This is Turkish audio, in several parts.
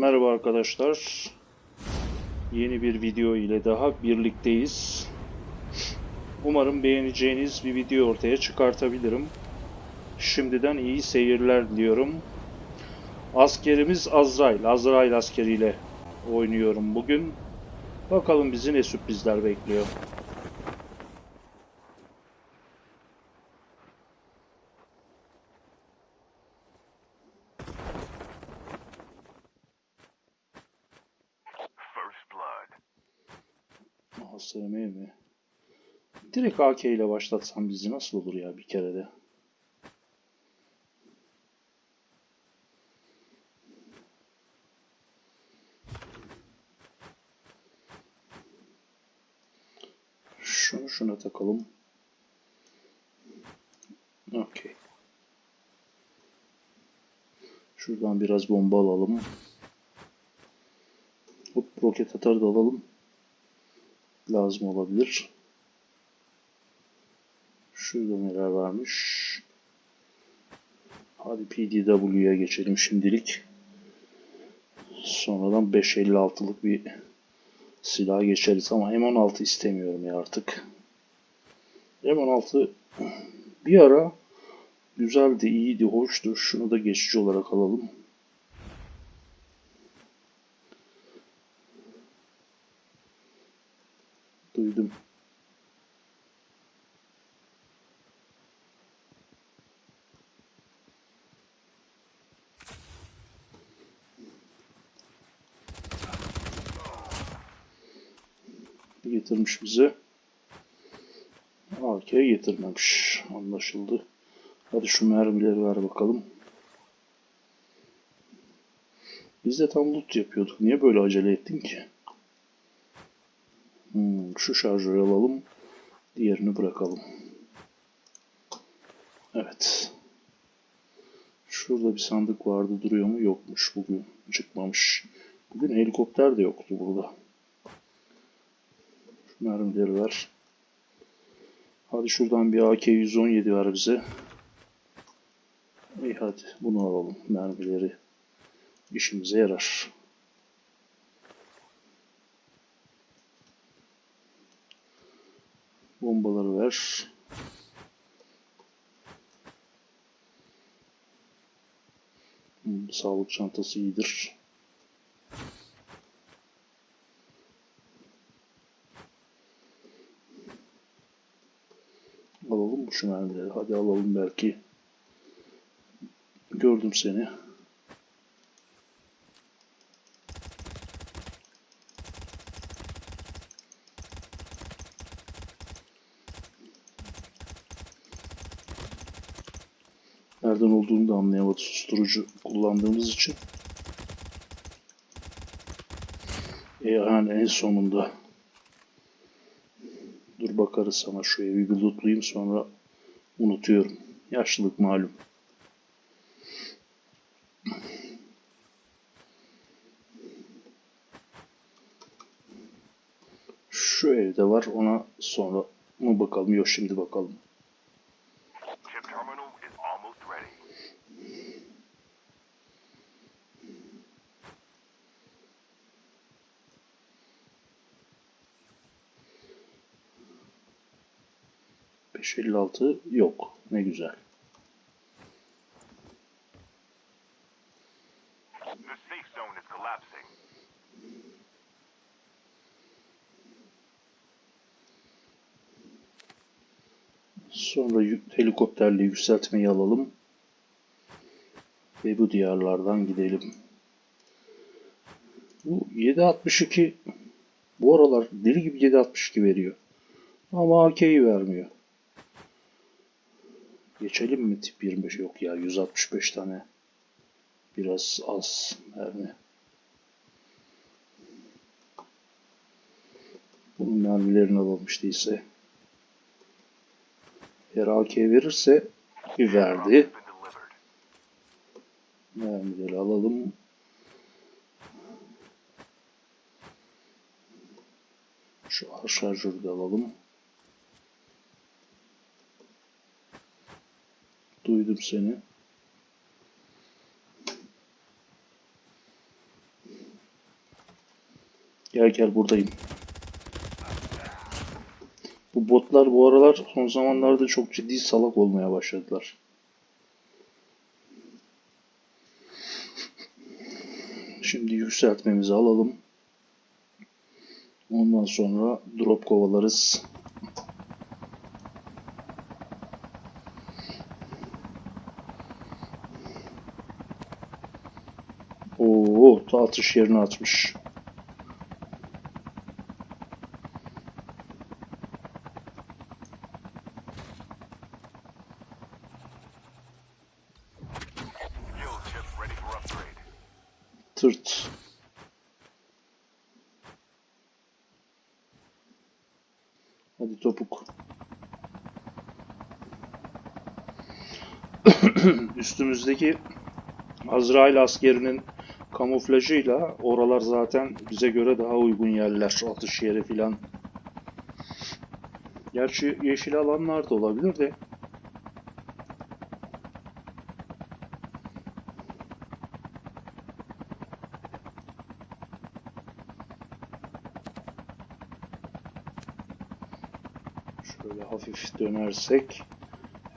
Merhaba arkadaşlar. Yeni bir video ile daha birlikteyiz. Umarım beğeneceğiniz bir video ortaya çıkartabilirim. Şimdiden iyi seyirler diliyorum. Askerimiz Azrail. Azrail askeriyle oynuyorum bugün. Bakalım bizi ne sürprizler bekliyor. ASM mi? Direkt AK ile başlatsam bizi nasıl olur ya bir kere de? Şunu şuna takalım. Okey. Şuradan biraz bomba alalım. Hop roket atar da alalım lazım olabilir. Şurada neler varmış. Hadi PDW'ye geçelim şimdilik. Sonradan 5.56'lık bir silah geçeriz ama M16 istemiyorum ya artık. M16 bir ara güzeldi, iyiydi, hoştu. Şunu da geçici olarak alalım. Duydum. Getirmiş bize. AK getirmemiş. Anlaşıldı. Hadi şu mermileri ver bakalım. Biz de tam loot yapıyorduk. Niye böyle acele ettin ki? Hmm, şu şarjörü alalım. Diğerini bırakalım. Evet. Şurada bir sandık vardı duruyor mu? Yokmuş bugün. Çıkmamış. Bugün helikopter de yoktu burada. Şu mermileri ver. Hadi şuradan bir AK-117 ver bize. İyi hadi bunu alalım. Mermileri işimize yarar. Bombaları ver. Hmm, sağlık çantası iyidir. Alalım mı şu mermileri? Hadi alalım belki. Gördüm seni. Susturucu kullandığımız için. E yani en sonunda. Dur bakarız sana şu evi bir lootlayayım sonra unutuyorum. Yaşlılık malum. Şu evde var ona sonra mı bakalım yok şimdi bakalım. 356 yok. Ne güzel. Sonra helikopterle yükseltmeyi alalım. Ve bu diyarlardan gidelim. Bu 762 bu aralar deli gibi 762 veriyor. Ama AK'yi vermiyor. Geçelim mi tip 25? Yok ya 165 tane. Biraz az mermi. Bunun mermilerini alalım ise. Eğer AK verirse bir verdi. Mermileri alalım. Şu şarjörü de alalım. Duydum seni. Gel gel buradayım. Bu botlar bu aralar son zamanlarda çok ciddi salak olmaya başladılar. Şimdi yükseltmemizi alalım. Ondan sonra drop kovalarız. Ta atış yerini atmış. Tırt. Hadi topuk. Üstümüzdeki Azrail askerinin kamuflajıyla oralar zaten bize göre daha uygun yerler. Atış yeri filan. Gerçi yeşil alanlar da olabilir de. Şöyle hafif dönersek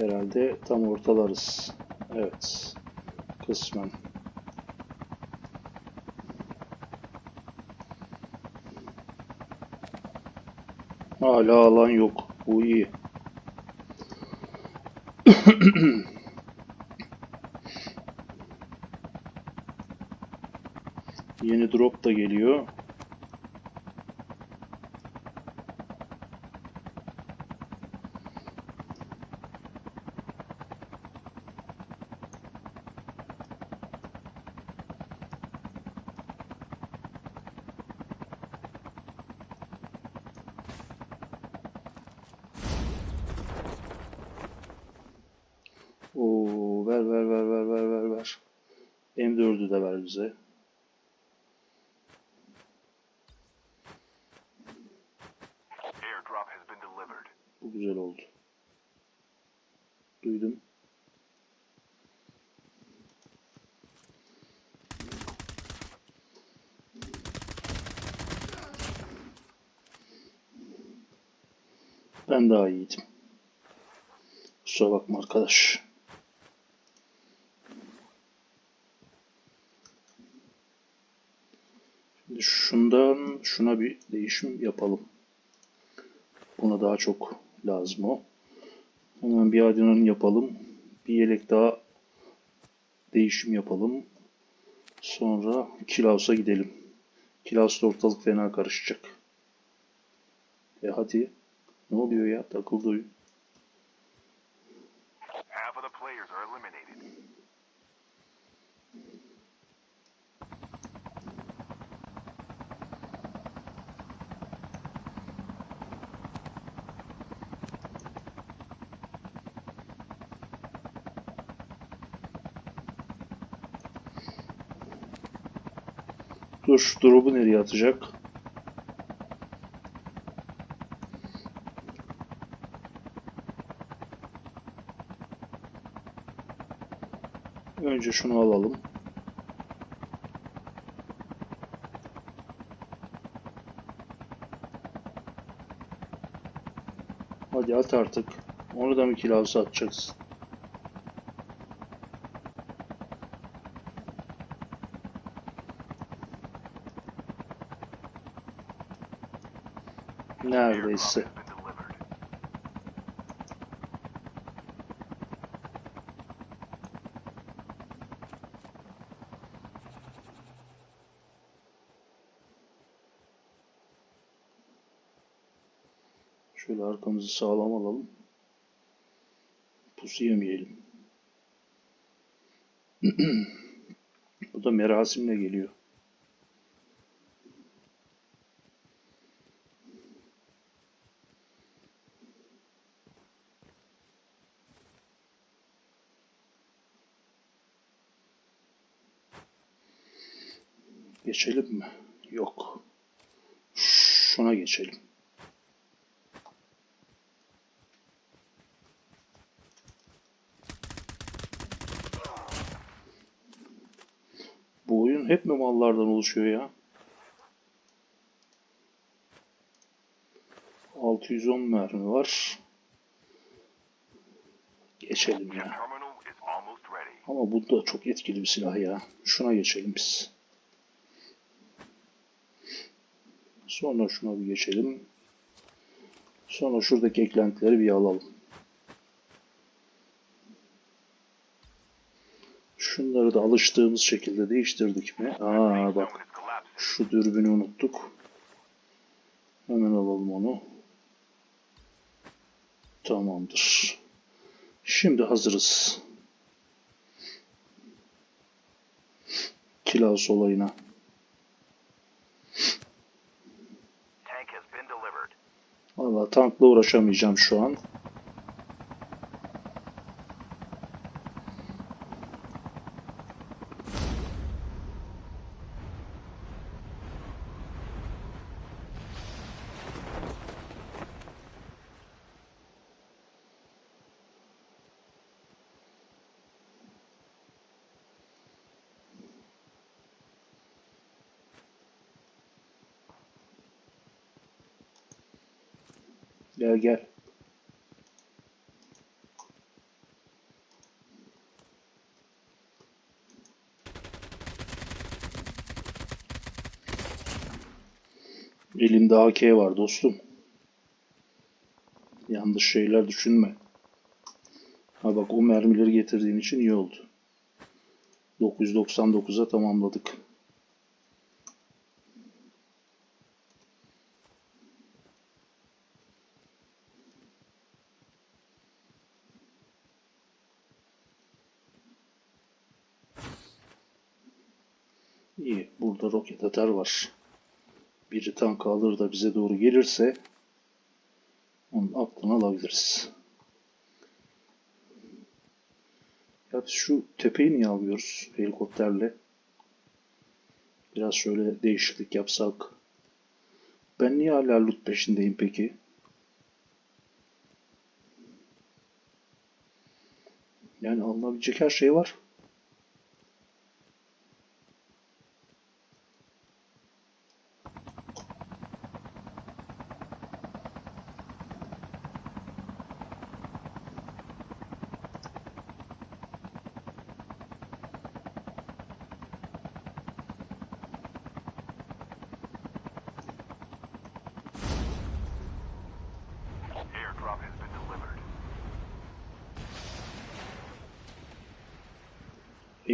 herhalde tam ortalarız. Evet. Kısmen. Hala alan yok. Bu iyi. Yeni drop da geliyor. Oo, ver ver ver ver ver ver ver. M4'ü de ver bize. Bu güzel oldu. Duydum. Ben daha iyiydim. Kusura bakma arkadaş. Şimdi şundan şuna bir değişim yapalım. Buna daha çok lazım o. Hemen bir adrenaline yapalım. Bir yelek daha değişim yapalım. Sonra Kilaus'a gidelim. Kilaus'ta ortalık fena karışacak. E hadi. Ne oluyor ya? Takıldı oyun. Dur drop'u nereye atacak? Önce şunu alalım. Hadi at artık. Onu da mı kilavsa atacaksın? Neredeyse. Şöyle arkamızı sağlam alalım. Pusu yemeyelim. Bu da merasimle geliyor. Geçelim mi? Yok. Şuna geçelim. Bu oyun hep mi mallardan oluşuyor ya? 610 mermi var. Geçelim ya. Ama bu da çok etkili bir silah ya. Şuna geçelim biz. Sonra şuna bir geçelim. Sonra şuradaki eklentileri bir alalım. Şunları da alıştığımız şekilde değiştirdik mi? Aa bak. Şu dürbünü unuttuk. Hemen alalım onu. Tamamdır. Şimdi hazırız. Kilaus olayına. Valla tankla uğraşamayacağım şu an. Gel gel. Elimde AK var dostum. Yanlış şeyler düşünme. Ha bak o mermileri getirdiğin için iyi oldu. 999'a tamamladık. İyi. Burada roket atar var. Biri tank alır da bize doğru gelirse onun aklını alabiliriz. Ya şu tepeyi niye alıyoruz helikopterle? Biraz şöyle değişiklik yapsak. Ben niye hala loot peşindeyim peki? Yani alınabilecek her şey var.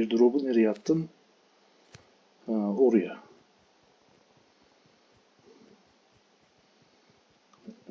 Airdrop'u nereye attın? Ha, oraya.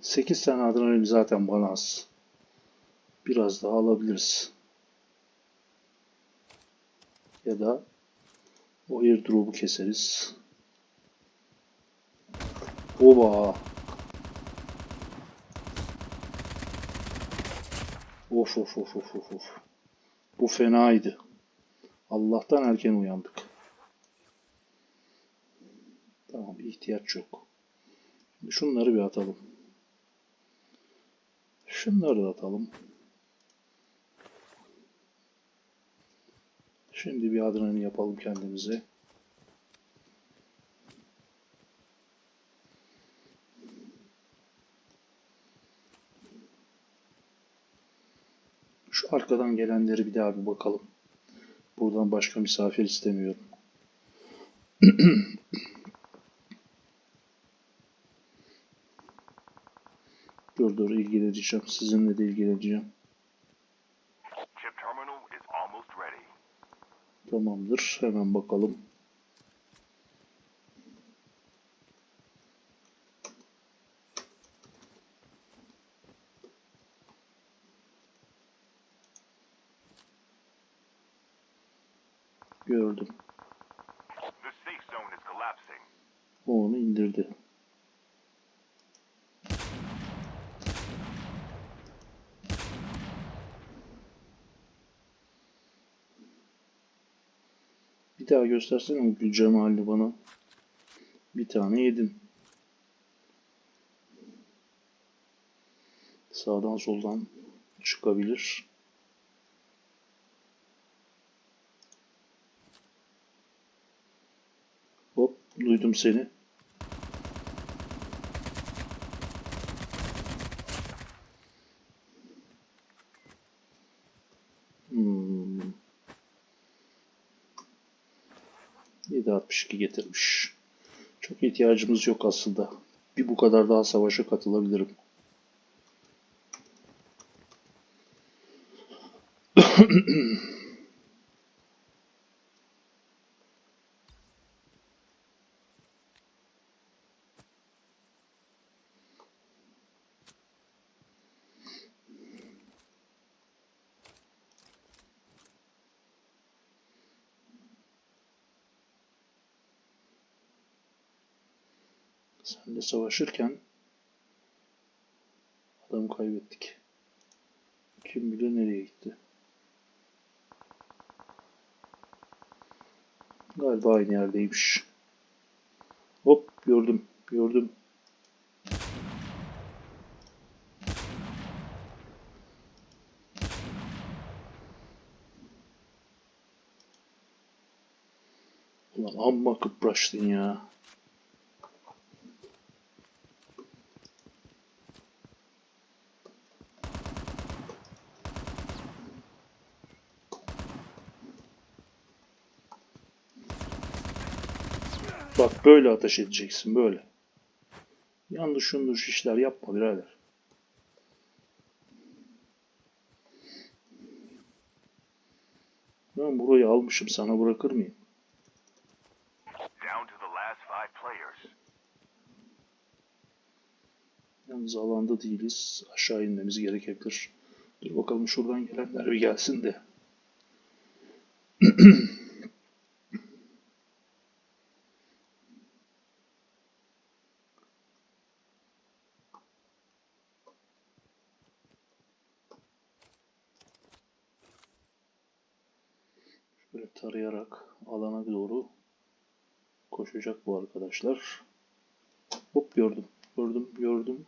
8 tane adrenalin zaten bana az. Biraz daha alabiliriz. Ya da o airdrop'u keseriz. Oba! Of of of of of of. Bu fenaydı. Allah'tan erken uyandık. Tamam ihtiyaç yok. Şunları bir atalım. Şunları da atalım. Şimdi bir adrenalin yapalım kendimize. Şu arkadan gelenleri bir daha bir bakalım. Buradan başka misafir istemiyorum. dur dur ilgileneceğim. Sizinle de ilgileneceğim. Tamamdır. Hemen bakalım. O onu indirdi. Bir daha göstersene o gül cemalini bana. Bir tane yedim. Sağdan soldan çıkabilir. Hop duydum seni. 7.62 getirmiş. Çok ihtiyacımız yok aslında. Bir bu kadar daha savaşa katılabilirim. Senle savaşırken adamı kaybettik. Kim bilir nereye gitti. Galiba aynı yerdeymiş. Hop gördüm. Gördüm. Ulan amma kıpraştın ya. Bak böyle ateş edeceksin böyle. Yanlış yanlış işler yapma birader. Ben burayı almışım sana bırakır mıyım? Yalnız alanda değiliz. Aşağı inmemiz gerekebilir. Dur bakalım şuradan gelenler bir gelsin de. Şöyle tarayarak alana doğru koşacak bu arkadaşlar. Hop gördüm. Gördüm, gördüm.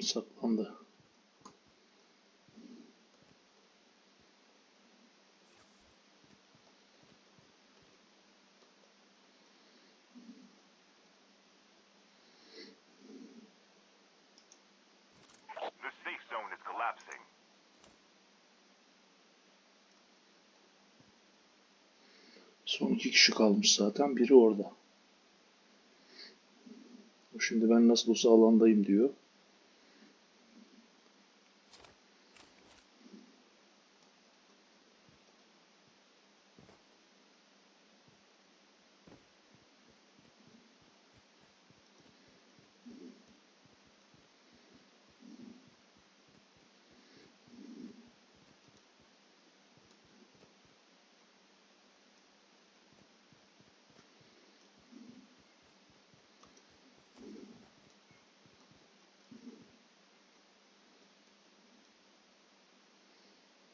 Saklandı. Kalmış zaten. Biri orada. Şimdi ben nasıl olsa alandayım diyor.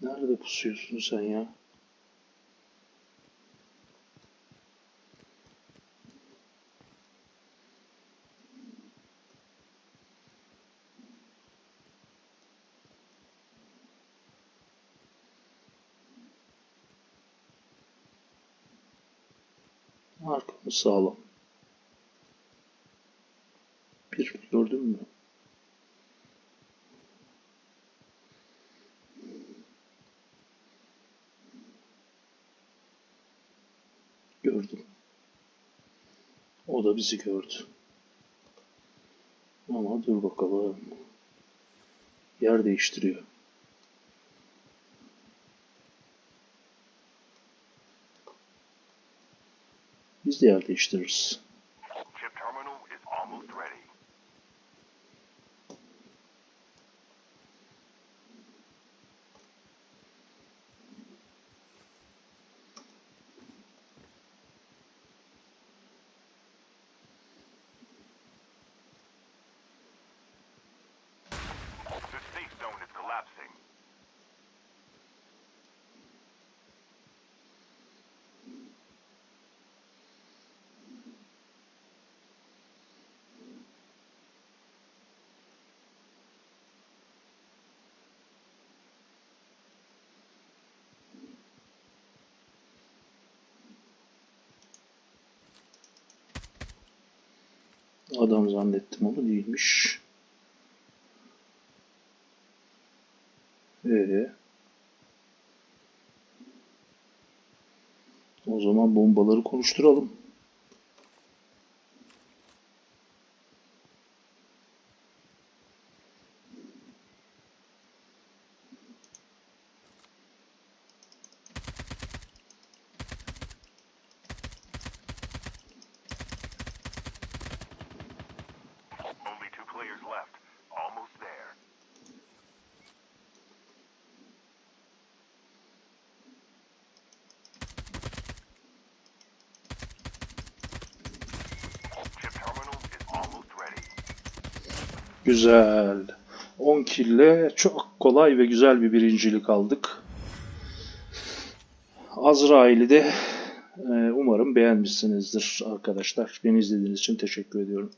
Nerede pusuyorsun sen ya? Arkamız sağlam. Bir gördün mü? Gördüm. O bizi gördü. Ama dur bakalım. Yer değiştiriyor. Biz de yer değiştiririz. Adam zannettim onu değilmiş. Ee, o zaman bombaları konuşturalım. Güzel. 10 kille çok kolay ve güzel bir birincilik aldık. Azrail'i de e, umarım beğenmişsinizdir arkadaşlar. Beni izlediğiniz için teşekkür ediyorum.